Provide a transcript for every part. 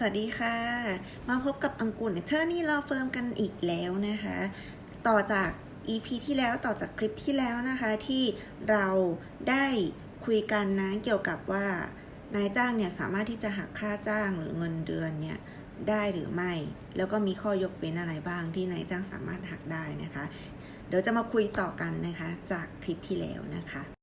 สวัสดีค่ะ มาพบกับอังกุลเทอร์นี่รอเฟิร์มกันอีกแล้วนะคะ ต่อจาก EP ที่แล้วต่อจากคลิปที่แล้วนะคะที่เราได้คุยกันนะเกี่ยวกับว่านายจ้างเนี่ยสามารถที่จะหักค่าจ้างหรือเงินเดือนเนี่ยได้หรือไม่ แล้วก็มีข้อยกเว้นอะไรบ้างที่นายจ้างสามารถหักได้นะคะ เดี๋ยวจะมาคุยต่อกันนะคะจากคลิปที่แล้วนะคะ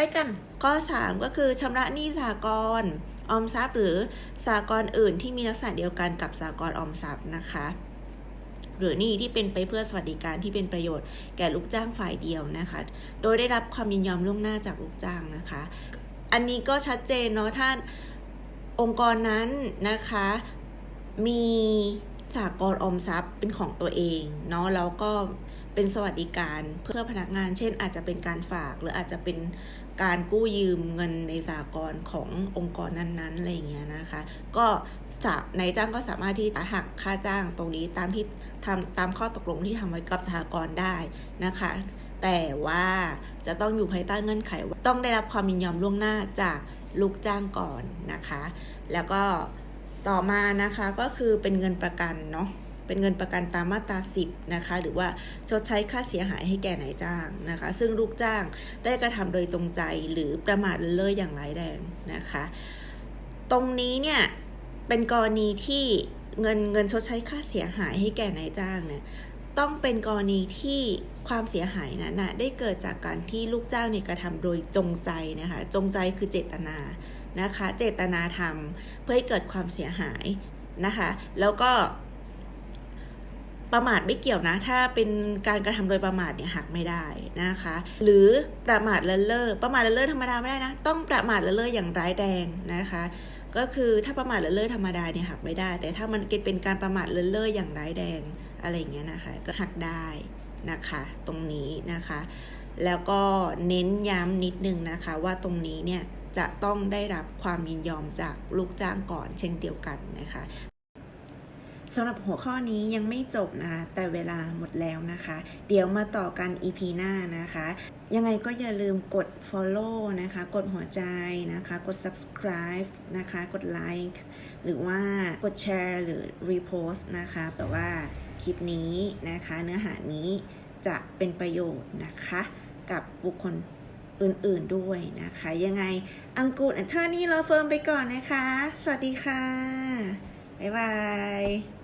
ไปกัน ข้อ 3 ก็คือชำระหนี้สหกรณ์ออมทรัพย์หรือสหกรณ์อื่นที่มีลักษณะเดียวกันกับสหกรณ์ออมทรัพย์นะคะ หรือหนี้ที่เป็นไปเพื่อสวัสดิการที่เป็นประโยชน์แก่ลูกจ้างฝ่ายเดียวนะคะ โดยได้รับความยินยอมล่วงหน้าจากลูกจ้างนะคะ อันนี้ก็ชัดเจนเนาะถ้าองค์กรนั้นนะคะ มีสหกรณ์ออมทรัพย์เป็นของตัวเองเนาะแล้วก็เป็นสวัสดิการเพื่อพนักงาน เช่น อาจจะเป็นการฝากหรืออาจจะเป็นการกู้ยืมเงินในสหกรณ์ขององค์กรนั้นๆอะไรอย่างเงี้ยนะคะ ก็นายจ้างก็สามารถที่จะหักค่าจ้างตรงนี้ตามที่ทำตามข้อตกลงที่ทำไว้กับสหกรณ์ได้นะคะ แต่ว่าจะต้องอยู่ภายใต้เงื่อนไขว่าต้องได้รับความยินยอมล่วงหน้าจากลูกจ้างก่อนนะคะ แล้วก็ ต่อมานะคะก็คือเป็นเงินประกันเนาะเป็นเงินประกันตามมาตรา 10 นะคะ หรือว่าชดใช้ค่าเสียหายให้แก่นายจ้างนะคะ ซึ่งลูกจ้างได้กระทำโดยจงใจหรือประมาทเลินเล่ออย่างร้ายแรงนะคะ ตรงนี้เนี่ยเป็นกรณีที่เงินเงินชดใช้ค่าเสียหายให้แก่นายจ้างเนี่ยต้องเป็นกรณีที่ความเสียหายนั้นนะได้เกิดจากการที่ลูกจ้างเนี่ยกระทำโดยจงใจนะคะ จงใจคือเจตนา นะคะ เจตนาทำเพื่อให้เกิดความเสียหายนะคะ แล้วก็ประมาทไม่เกี่ยวนะ ถ้าเป็นการกระทำโดยประมาทเนี่ยหักไม่ได้นะคะ หรือประมาทเลินเล่อประมาทเลินเล่อธรรมดาไม่ได้นะ ต้องประมาทเลินเล่ออย่างร้ายแรงนะคะ ก็คือถ้าประมาทเลินเล่อธรรมดาเนี่ยหักไม่ได้ แต่ถ้ามันเป็นการประมาทเลินเล่ออย่างร้ายแรงอะไรเงี้ยนะคะ ก็หักได้นะคะ ตรงนี้นะคะ แล้วก็เน้นย้ำนิดนึงนะคะว่าตรงนี้เนี่ย จะต้องได้รับความยินยอมจากลูกจ้างก่อนเช่นเดียวกันนะคะสำหรับหัวข้อนี้ยังไม่จบนะคะแต่เวลาหมดแล้วนะคะ เดี๋ยวมาต่อกัน EP หน้านะคะ ยังไงก็อย่าลืมกด follow นะคะ กดหัวใจนะคะ กด subscribe นะคะ กด like หรือว่ากดแชร์หรือ repost นะคะแต่ว่าคลิปนี้นะคะ เนื้อหานี้จะเป็นประโยชน์นะคะ กับบุคคล อื่นๆด้วยนะคะ ยังไงอังกูดอันเทอร์นี่รอเฟิร์มไปก่อนนะคะ สวัสดีค่ะ บ๊ายบาย